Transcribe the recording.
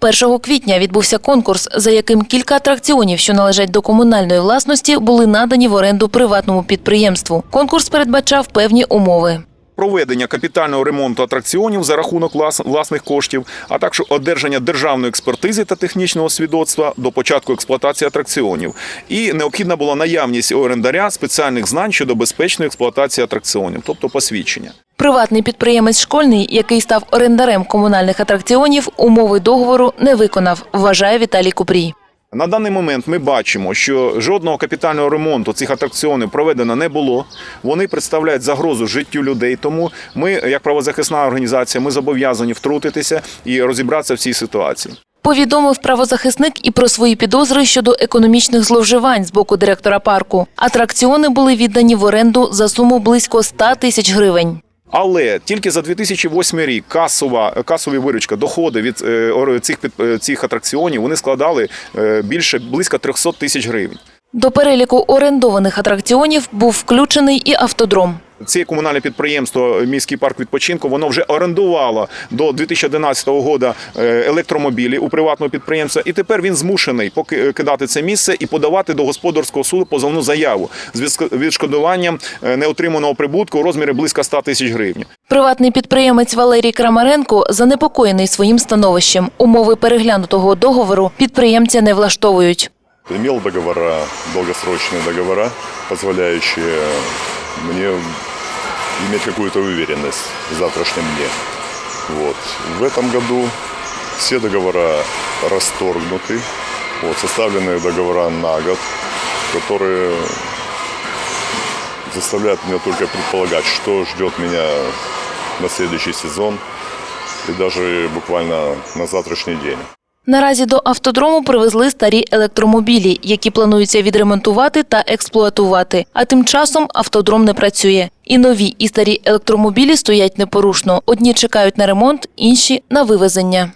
1 квітня відбувся конкурс, за яким кілька атракціонів, що належать до комунальної власності, були надані в оренду приватному підприємству. Конкурс передбачав певні умови. проведення капітального ремонту атракціонів за рахунок власних коштів, а також одержання державної експертизи та технічного свідоцтва до початку експлуатації атракціонів. І необхідна була наявність орендаря спеціальних знань щодо безпечної експлуатації атракціонів, тобто посвідчення. Приватний підприємець школьний, який став орендарем комунальних атракціонів, умови договору не виконав, вважає Віталій Купрій. На даний момент ми бачимо, що жодного капітального ремонту цих атракціонів проведено не було. Вони представляють загрозу життю людей. Тому ми, як правозахисна організація, ми зобов'язані втрутитися і розібратися в цій ситуації. Повідомив правозахисник і про свої підозри щодо економічних зловживань з боку директора парку. Атракціони були віддані в оренду за суму близько 100 тисяч гривень. Але тільки за 2008 рік касова касові виручка, доходи від е, цих е, цих атракціонів вони складали е, більше близько 300 тисяч гривень. До переліку орендованих атракціонів був включений і автодром. Це комунальне підприємство міський парк відпочинку. Воно вже орендувало до 2011 року е, електромобілі у приватного підприємства, і тепер він змушений покидати це місце і подавати до господарського суду позовну заяву з відшкодуванням е, неотриманого прибутку у розмірі близько 100 тисяч гривень. Приватний підприємець Валерій Крамаренко занепокоєний своїм становищем. Умови переглянутого договору підприємця не влаштовують. Имел договора, долгосрочные договора, позволяющие мне иметь какую-то уверенность в завтрашнем дне. Вот. В этом году все договора расторгнуты, вот, составлены договора на год, которые заставляют меня только предполагать, что ждет меня на следующий сезон и даже буквально на завтрашний день. Наразі до автодрому привезли старі електромобілі, які планується відремонтувати та експлуатувати. А тим часом автодром не працює. І нові, і старі електромобілі стоять непорушно. Одні чекають на ремонт, інші на вивезення.